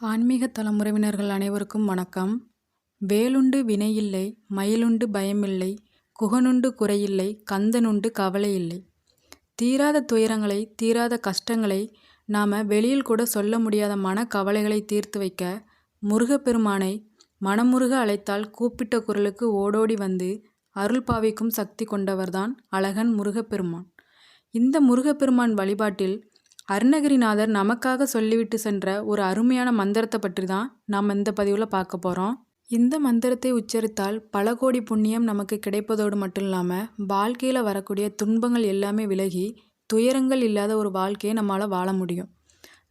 ஆன்மீக தலைமுறைவினர்கள் அனைவருக்கும் வணக்கம். வேலுண்டு வினையில்லை மயிலுண்டு பயமில்லை குகனுண்டு குறையில்லை கந்தனுண்டு கவலை இல்லை தீராத துயரங்களை தீராத கஷ்டங்களை நாம் வெளியில் கூட சொல்ல முடியாத மன கவலைகளை தீர்த்து வைக்க முருகப்பெருமானை மனமுருக அழைத்தால் கூப்பிட்ட குரலுக்கு ஓடோடி வந்து அருள் பாவிக்கும் சக்தி கொண்டவர்தான் அழகன் முருகப்பெருமான். இந்த முருகப்பெருமான் வழிபாட்டில் அருணகிரிநாதர் நமக்காக சொல்லிவிட்டு சென்ற ஒரு அருமையான மந்திரத்தை பற்றி தான் நாம் இந்த பதிவில் பார்க்க போகிறோம் இந்த மந்திரத்தை உச்சரித்தால் பல கோடி புண்ணியம் நமக்கு கிடைப்பதோடு மட்டும் இல்லாமல் வாழ்க்கையில் வரக்கூடிய துன்பங்கள் எல்லாமே விலகி துயரங்கள் இல்லாத ஒரு வாழ்க்கையை நம்மளால் வாழ முடியும்.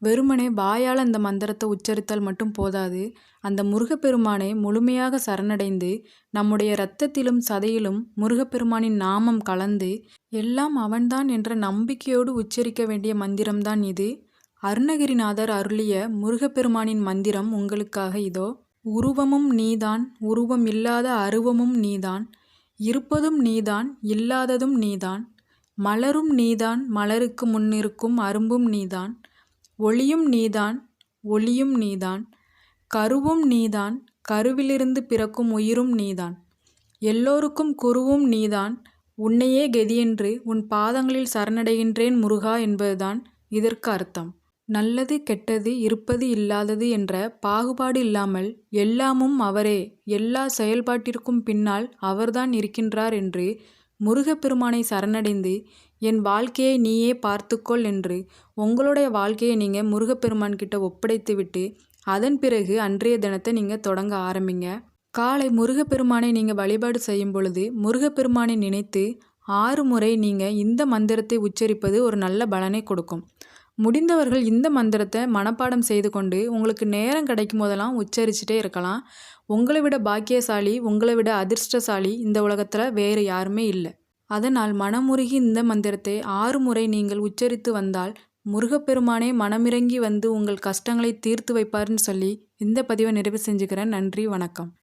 வெறுமனே வாயால் அந்த மந்திரத்தை உச்சரித்தால் மட்டும் போதாது. அந்த முருகப்பெருமானை முழுமையாக சரணடைந்து நம்முடைய இரத்தத்திலும் சதையிலும் முருகப்பெருமானின் நாமம் கலந்து எல்லாம் அவன்தான் என்ற நம்பிக்கையோடு உச்சரிக்க வேண்டிய மந்திரம்தான் இது. அருணகிரிநாதர் அருளிய முருகப்பெருமானின் மந்திரம் உங்களுக்காக இதோ. உருவமும் நீதான் உருவம் இல்லாத அருவமும் நீதான் இருப்பதும் நீதான் இல்லாததும் நீதான் மலரும் நீதான் மலருக்கு முன்னிருக்கும் அரும்பும் நீதான் ஒளியும் நீதான் ஒளியும் நீதான். கருவும் நீதான் கருவிலிருந்து பிறக்கும் உயிரும் நீதான். எல்லோருக்கும் குருவும் நீதான். உன்னையே கெதியென்று உன் பாதங்களில் சரணடைகின்றேன் முருகா என்பதுதான் இதற்கு அர்த்தம். நல்லது கெட்டது இருப்பது இல்லாதது என்ற பாகுபாடு இல்லாமல் எல்லாமும் அவரே. எல்லா செயல்பாட்டிற்கும் பின்னால் அவர்தான் இருக்கின்றார் என்று முருகப்பெருமானை சரணடைந்து என் வாழ்க்கையை நீயே பார்த்துக்கொள் என்று உங்களுடைய வாழ்க்கையை நீங்கள் முருகப்பெருமான் கிட்ட ஒப்படைத்து விட்டு அதன் பிறகு அன்றைய தினத்தை நீங்கள் தொடங்க ஆரம்பிங்க. காலை முருகப்பெருமானை நீங்கள் வழிபாடு செய்யும் பொழுது முருகப்பெருமானை நினைத்து ஆறு முறை நீங்கள் இந்த மந்திரத்தை உச்சரிப்பது ஒரு நல்ல பலனை கொடுக்கும். முடிந்தவர்கள் இந்த மந்திரத்தை மனப்பாடம் செய்து கொண்டு உங்களுக்கு நேரம் கிடைக்கும் போதெல்லாம் உச்சரிச்சுட்டே இருக்கலாம். உங்களை விட பாக்கியசாலி உங்களை விட அதிர்ஷ்டசாலி இந்த உலகத்தில் வேறு யாருமே இல்லை. அதனால் மனமுருகி இந்த மந்திரத்தை ஆறு முறை நீங்கள் உச்சரித்து வந்தால் முருகப்பெருமானே மனமிறங்கி வந்து உங்கள் கஷ்டங்களை தீர்த்து வைப்பார்னு சொல்லி இந்த பதிவை நிறைவு செஞ்சுக்கிறேன். நன்றி வணக்கம்.